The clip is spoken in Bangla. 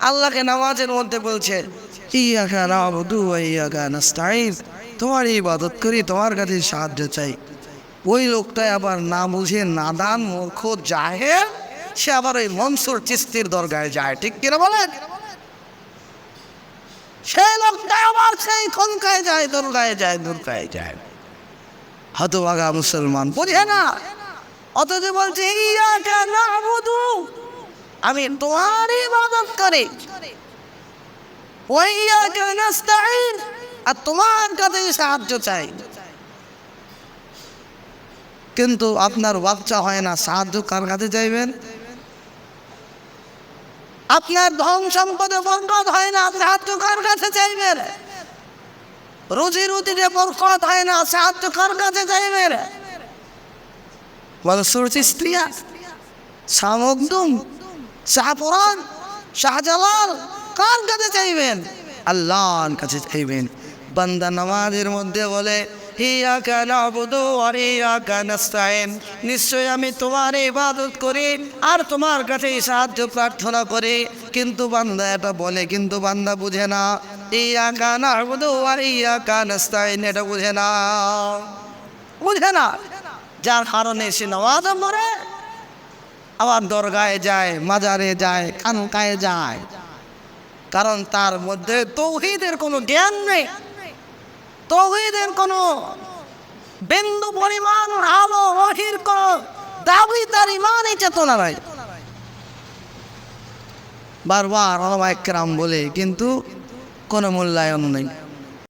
আল্লাহকে নামাজের মধ্যে বলছে ওয়া ইয়াকা নাস্তাইন তোমার ইবাদত করি, তোমার কাছে সাহায্য চাই। ওই লোকটাই আবার না বুঝে নাদান মূর্খ জাহের সে আবার ওই মনসুর চিস্তির দরগায় যায়। ঠিক কিনা বলেন? সেই লোকটা আবার সেই খনকায় যায়, দুর্গায় যায় দুর্গায় যায়। হতভাগা মুসলমান, বুঝে না? অথচ বলছে ইয়াকা নাবুদু আমি তোমার ইবাদত করি। আর তোমার কাছে সাহায্য চাই। কিন্তু আপনার বাচ্চা হয় না, সাহায্য কার কাছে চাইবেন? আপনার ধন সম্পদে বরকত হয় না, সাহায্য কার কাছে চাইবেন? রুজি রুটিতে বরকত হয় না, সাহায্য কার কাছে চাইবেন? মনসুর চিস্তিয়া শাহ মখদুম শাহপুরান, শাহজালাল, কার কাছে চাইবেন? আল্লাহর কাছে চাইবেন। বান্দা নামাজের মধ্যে বলে নিশ্চয় আমি তোমার ইবাদত করি আর তোমার কাছে সাহায্য প্রার্থনা করি। কিন্তু বান্দা এটা বলে, কিন্তু বান্দা বুঝে না। ইয়াকা নাবুদু আর ইয়াকা নাস্তাইন এটা বুঝে না। বুঝে না। যার কারণে সে নামাজও পড়ে আবার দরগায় যায়, মাজারে যায়, খানকায় যায়। কারণ তার মধ্যে তৌহিদের কোনো জ্ঞান নেই। তৌহিদের কোনো বিন্দু পরিমাণ আলো রহির কোন দাবি তার ইমানই চেতনা নাই। বারবার অনবায়করাম বলে, কিন্তু কোনো মূল্যায়ন নেই।